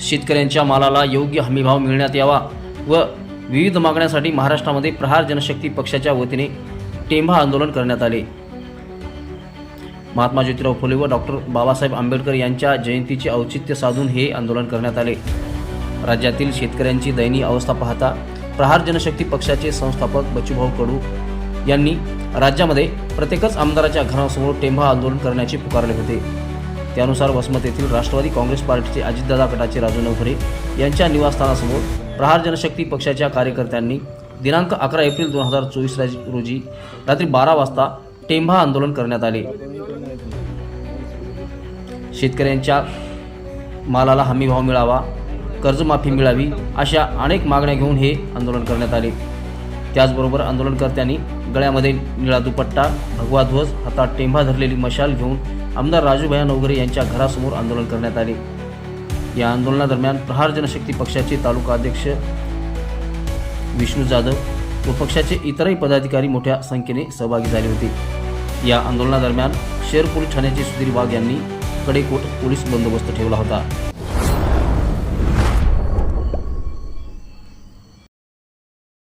शेतकऱ्यांच्या मालाला योग्य हमीभाव मिळण्यात यावा व विविध मागण्यासाठी महाराष्ट्रामध्ये प्रहार जनशक्ती पक्षाच्या वतीने टेंभा आंदोलन करण्यात आले. महात्मा ज्योतिराव फुले व डॉक्टर बाबासाहेब आंबेडकर यांच्या जयंतीचे औचित्य साधून हे आंदोलन करण्यात आले. राज्यातील शेतकऱ्यांची दयनीय अवस्था पाहता प्रहार जनशक्ती पक्षाचे संस्थापक बचूभाऊ कडू यांनी राज्यामध्ये प्रत्येकच आमदाराच्या घरासमोर टेंभा आंदोलन करण्याचे पुकारले होते. त्यानुसार वसमत येथील राष्ट्रवादी काँग्रेस पार्टीचे अजितदादा गटाचे राजू नवखरे यांच्या निवासस्थानासमोर प्रहार जनशक्ती पक्षाच्या कार्यकर्त्यांनी दिनांक अकरा एप्रिल दोन हजार चोवीस रोजी रात्री बारा वाजता टेंभा आंदोलन करण्यात आले. शेतकऱ्यांच्या मालाला हमीभाव मिळावा कर्जमाफी मिळावी अशा अनेक मागण्या घेऊन हे आंदोलन करण्यात आले. त्याचबरोबर आंदोलनकर्त्यांनी गळ्यामध्ये निळा दुपट्टा भगवा ध्वज हातात टेंभा धरलेली मशाल घेऊन आमदार राजूभाया नवघरे यांच्या घरासमोर आंदोलन करण्यात आले. या आंदोलनादरम्यान प्रहार जनशक्ती पक्षाचे तालुका अध्यक्ष विष्णू जाधव व पक्षाचे इतरही पदाधिकारी मोठ्या संख्येने सहभागी झाले होते. या आंदोलनादरम्यान शेर पोलीस ठाण्याचे सुधीर वाघ यांनी कडेकोट पोलीस बंदोबस्त ठेवला होता.